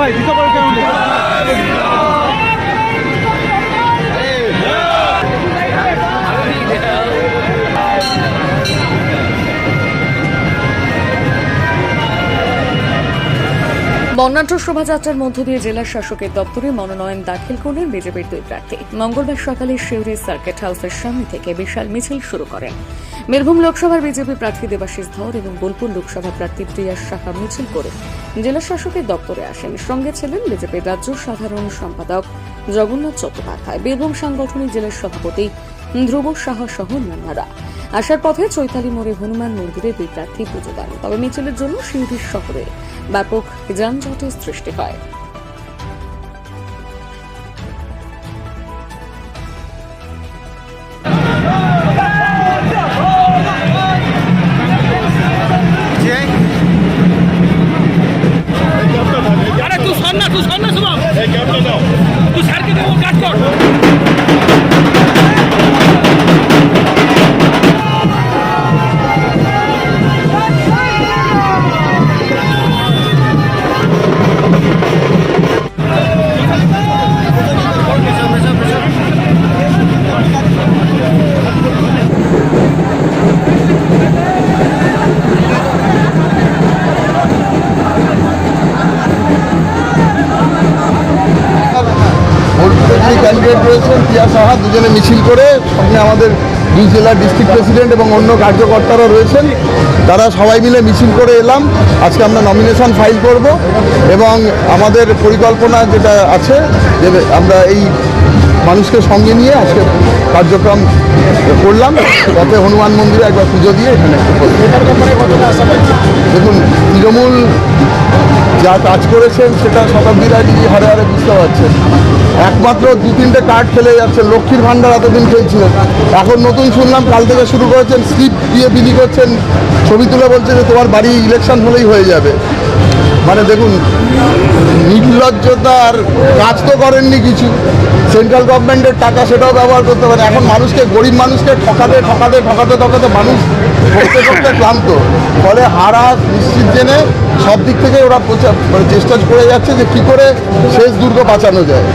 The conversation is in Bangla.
ভাই কেমন বর্ণাঢ্য শোভাযাত্রার মধ্য দিয়ে জেলা শাসকের দপ্তরে মনোনয়ন দাখিল করলেন বিজেপির দুই প্রার্থী। মঙ্গলবার সকালে শিউরি সার্কিট হাউসের সামনে থেকে বিশাল মিছিল শুরু করেন। বীরভূম লোকসভার বিজেপি প্রার্থী দেবাশিস ধর এবং বোলপুর লোকসভা প্রার্থী প্রিয়া সাহা মিছিল করে জেলা শাসকের দপ্তরে আসেন। সঙ্গে ছিলেন বিজেপির রাজ্য সাধারণ সম্পাদক জগন্নাথ চট্টোপাধ্যায়। বীরভূম সাংগঠনিক জেলার সভাপতি ধ্রুব সাহা সহ অন্যান্যরা। আসার পথে চৈতালি মোড়ে হনুমান মন্দিরে দুই প্রার্থী পুজো দেন। তবে মিছিলের জন্য শিউরি শহরে ব্যাপক যানজটের সৃষ্টি হয়। তুই সর না তুই সর না শুভম তুই স্যারকে দেবো কাজ কর। ক্যান্ডিডেট রয়েছেন পিয়া সাহা, দুজনে মিছিল করে সামনে আমাদের দুই জেলার ডিস্ট্রিক্ট প্রেসিডেন্ট এবং অন্য কার্যকর্তারা রয়েছেন। তারা সবাই মিলে মিছিল করে এলাম। আজকে আমরা নমিনেশন ফাইল করব এবং আমাদের পরিকল্পনা যেটা আছে যে আমরা এই মানুষকে সঙ্গে নিয়ে আজকে কার্যক্রম করলাম। তাতে হনুমান মন্দিরে একবার পুজো দিয়ে এখানে যা কাজ করেছেন, সেটা শতাব্দী রায় দিদি হারে হারে বুঝতে পারছেন। একমাত্র দু তিনটে কার্ড খেলে যাচ্ছে, লক্ষ্মীর ভাণ্ডার এতদিন খেলছিলেন। এখন নতুন শুনলাম, কাল থেকে শুরু করেছেন স্লিপ দিয়ে বিলি করছেন। ছবি তুলে বলছে যে তোমার বাড়ি ইলেকশন হলেই হয়ে যাবে। মানে দেখুন নির্লজ্জতা আর কাজ তো করেননি কিছু। সেন্ট্রাল গভর্নমেন্টের টাকা সেটাও ব্যবহার করতে পারে। এখন মানুষকে, গরিব মানুষকে ঠকাতে ঠকাতে ঠকাতে ঠকাতে মানুষ করতে করতে ক্লান্ত। ফলে হারা নিশ্চিত জেনে সব দিক থেকে ওরা মানে চেষ্টা করে যাচ্ছে যে কী করে শেষ দুর্গ বাঁচানো যায়।